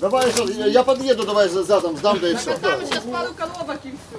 Давай, що, я- я під'їду, давай за- задом, здам, да і все. Там сейчас пару коробок и все.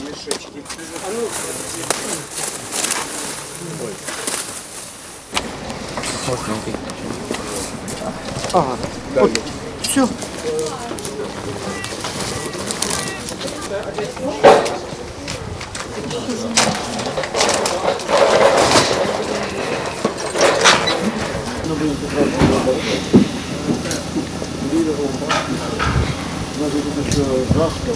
мешочки. Можно убить. Ага. Вот. Все. Ну, блин, ты правда, Может быть, еще завтра.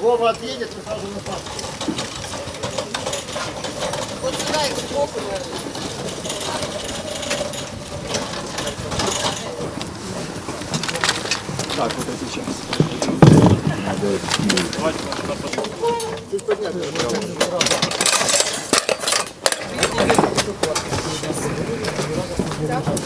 Вова отъедет, мы сразу на папку. Вот сюда и в боку, Так, вот это сейчас. Давайте, может, подпадем. Чуть поднять. Дякую.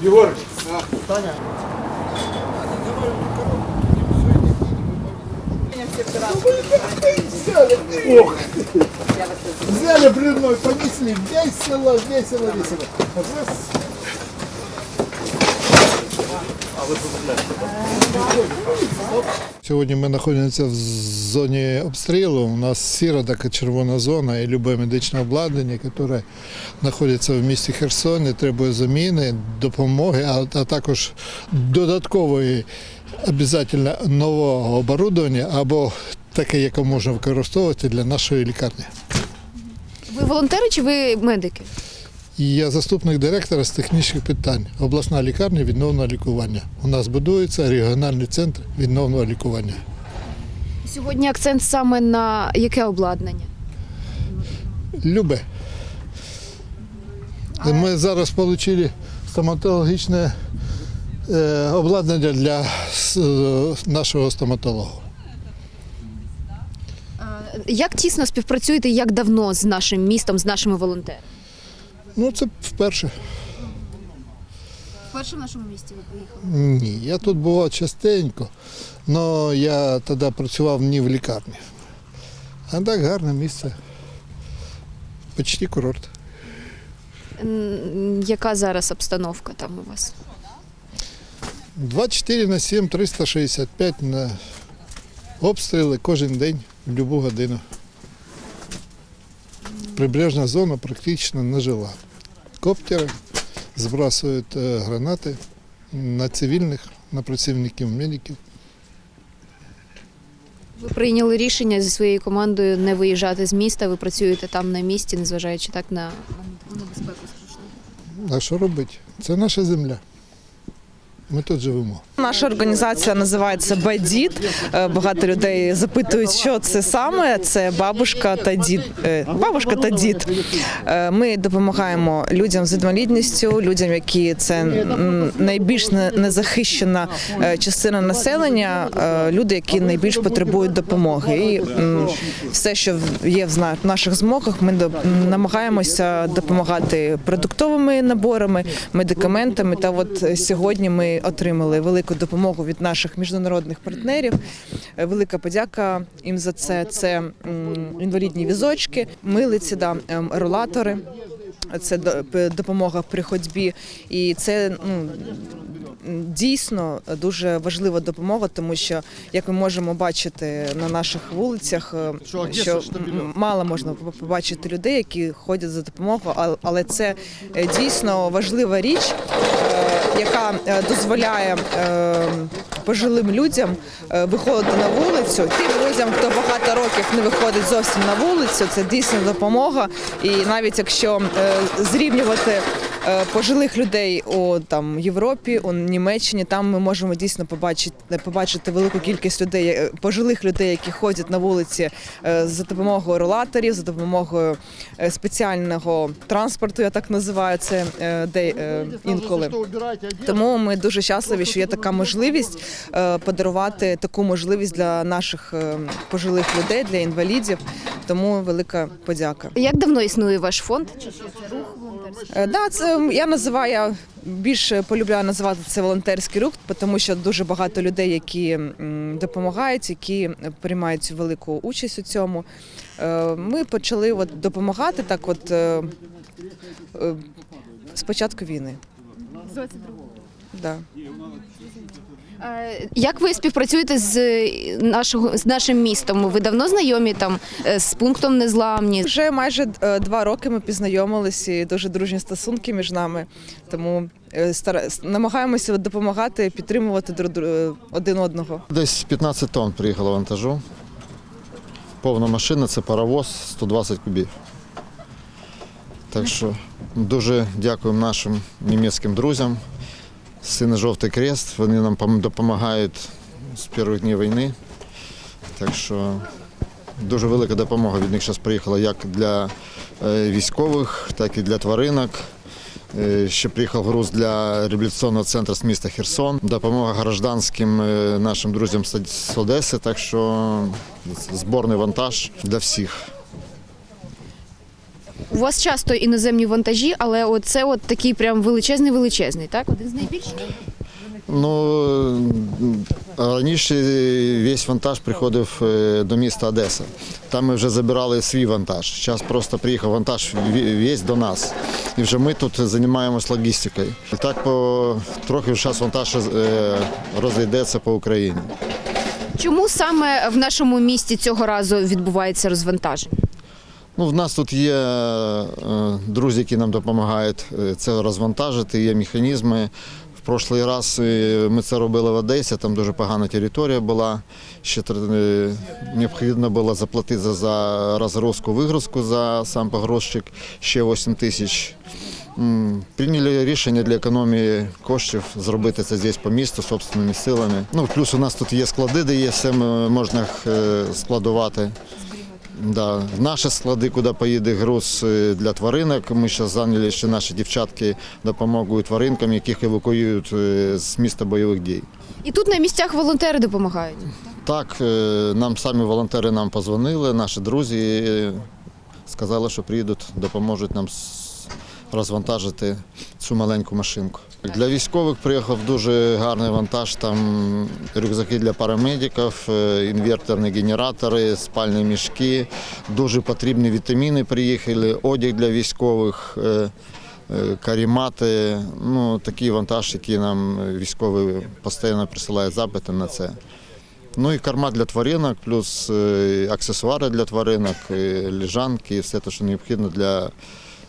Сбоку, наверное. Взяли блюдной, понесли, весело, весело, весело. Вот раз. Сьогодні ми знаходимося в зоні обстрілу. У нас сіра така червона зона і любе медичне обладнання, яке знаходиться в місті Херсоні, требує заміни, допомоги, а, також додаткової обов'язково нового оборудовання або таке, яке можна використовувати для нашої лікарні. Ви волонтери чи ви медики? І я заступник директора з технічних питань. Обласна лікарня відновного лікування. У нас будується регіональний центр відновного лікування. Сьогодні акцент саме на яке обладнання? Любе. Ми зараз отримали стоматологічне е, обладнання для е, нашого стоматолога. Як тісно співпрацюєте, як давно з нашим містом, з нашими волонтерами? Ну, це вперше. Вперше в нашому місті ви приїхали. Ні, я тут бував частенько, але я тоді працював не в лікарні. А так гарне місце. Почти курорт. Яка зараз обстановка там у вас? 24 на 7, 365 на обстріли кожен день, в будь-яку годину. Прибережна зона практично не жила. Коптери збрасують е, гранати на цивільних, на працівників медиків. Ви прийняли рішення зі своєю командою не виїжджати з міста. Ви працюєте там на місці, незважаючи так на небезпеку страшну. А що робити? Це наша земля. Ми тут живемо. Наша організація називається Бадід. Е, Багато людей запитують, що це саме. Це бабушка та дід. е, Бабушка та дід. Е, Ми допомагаємо людям з інвалідністю, людям, які це найбільш незахищена частина населення, люди, які найбільш потребують допомоги. І все, що є в наших змогах, ми намагаємося допомагати продуктовими наборами, медикаментами. Та от сьогодні ми отримали велику допомогу від наших міжнародних партнерів. Е, Велика подяка їм за це. Це інвалідні візочки, милиці, да, ем, ролатори. Це до- допомога при ходьбі, і це ну дійсно дуже важлива допомога, тому що як ми можемо бачити на наших вулицях, е, Що мало можна побачити людей, які ходять за допомогою, але це е, дійсно важлива річ, яка е, дозволяє е, пожилим людям е, виходити на вулицю. Тим людям, хто багато років не виходить зовсім на вулицю, це дійсно допомога. І навіть якщо зрівнювати пожилих людей у там Європі, у Німеччині, там ми можемо дійсно побачити побачити велику кількість людей, е, пожилих людей, які ходять на вулиці е, за допомогою ролаторів, за допомогою е, спеціального транспорту, я так називаю це е, де е, інколи. Тому ми дуже щасливі, що є така можливість е, подарувати таку можливість для наших е, пожилих людей, для інвалідів. Тому велика подяка. Як давно існує ваш фонд? Е, Да, це я називаю більше полюбляю називати це волонтерський рух, тому що дуже багато людей, які допомагають, які приймають велику участь у цьому. Е, Ми почали от допомагати так, от спочатку е, з початку війни. Да. Е, Як ви співпрацюєте з е, нашого з нашим містом? Ви давно знайомі там е, з пунктом незламні? Вже майже два роки ми познайомилися і дуже дружні стосунки між нами. Тому намагаємося допомагати, підтримувати один одного. Десь 15 тонн приїхало вантажу. Повна машина, це паровоз 120 кубів. Так що дуже дякуємо нашим німецьким друзям. Сини Жовтий Крест. Вони нам допомагають з перших днів війни. Так що дуже велика допомога від них зараз приїхала як для е, військових, так і для тваринок. Е, Ще приїхав груз для реабілітаційного центру з міста Херсон. Допомога гражданським е, нашим друзям з Одеси. Так що зборний вантаж для всіх. У вас часто іноземні вантажі, але оце от такий прям величезний величезний, так? Один з найбільших. Ну раніше весь вантаж приходив е, до міста Одеса. Там ми вже забирали свій вантаж. Зараз просто приїхав вантаж весь до нас. І вже ми тут займаємось логістикою. І так по трохи зараз вантаж е, розійдеться по Україні. Чому саме в нашому місті цього разу відбувається розвантаження? Ну, в нас тут є е, друзі, які нам допомагають е, це розвантажити, є механізми. В прошлий раз е, ми це робили в Одесі, там дуже погана територія була. Ще необхідно було заплатити за, розгрузку, вигрузку за сам погрузчик ще 8 тисяч. Прийняли рішення для економії коштів зробити це здесь по місту собственними силами. Ну, плюс у нас тут є склади, де є все можна складувати. Да. Наші склади, куди поїде груз е, для тваринок. Ми зараз зайняли, що наші дівчатки допомагають тваринкам, яких евакуюють е, з міста бойових дій. І тут на місцях волонтери допомагають. Так, е, нам самі волонтери нам позвонили, наші друзі сказали, що приїдуть, допоможуть нам розвантажити цю маленьку машинку. Для військових приїхав дуже гарний вантаж. Там рюкзаки для парамедиків, е, інверторні генератори, спальні мішки. Дуже потрібні вітаміни приїхали, одяг для військових. е, е, Карімати, ну такий вантаж, який нам військові постійно присилають запити на це. Ну і корма для тваринок, плюс аксесуари для тваринок, ліжанки, все те, що необхідно для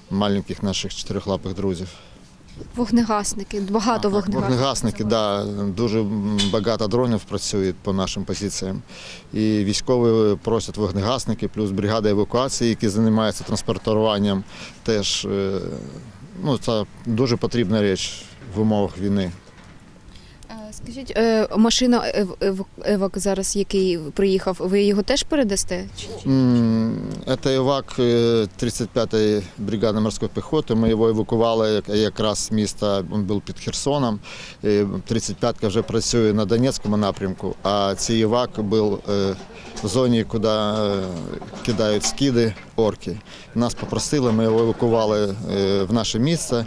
маленьких наших чотирихлапих друзів. Вогнегасники, багато вогнегасників. Вогнегасники, да, дуже багато дронів працюють по нашим позиціям. І військові просять вогнегасники, плюс бригада евакуації, які займаються транспортуванням, теж е, ну, це дуже потрібна річ в умовах війни. Скажіть, е, машина ев- ев- евак зараз, який приїхав, ви його теж передасте? М, Это івак е, 35-ї бригади морської піхоти. Ми його евакували якраз з міста, він був під Херсоном. Е, 35-ка вже працює на Донецькому напрямку, а цей івак був е, в зоні, куди е, кидають скиди орки. Нас попросили, ми його евакували в наше місце.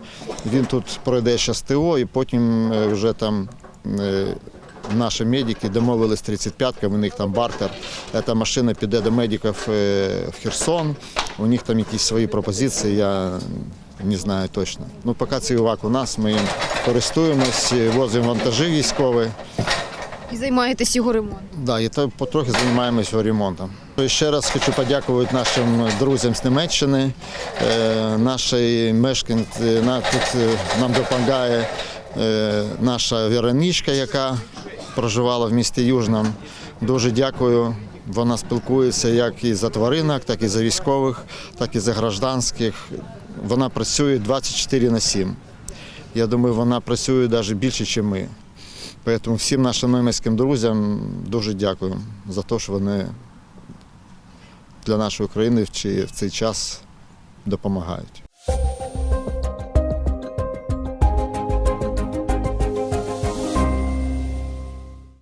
Він тут пройде ще ТО і потім вже там. Е, Наші медики домовились 35-ка, у них там бартер. Ця машина піде до медиків е, в Херсон. У них там якісь свої пропозиції, я не знаю точно. Ну, поки цей УВАК у нас, ми їм користуємось, возимо вантажі військові. І займаєтесь його ремонтом? Да, і то потрохи займаємося його ремонтом. І Ще раз хочу подякувати нашим друзям з Німеччини. Е, Наші мешканці тут нам допомагає наша Вероничка, яка проживала в місті Южному. Дуже дякую. Вона спілкується як і за тваринок, так і за військових, так і за гражданських. Вона працює 24 на 7. Я думаю, вона працює навіть більше, ніж ми. Тому всім нашим німецьким друзям дуже дякую за те, що вони для нашої країни в цей час допомагають.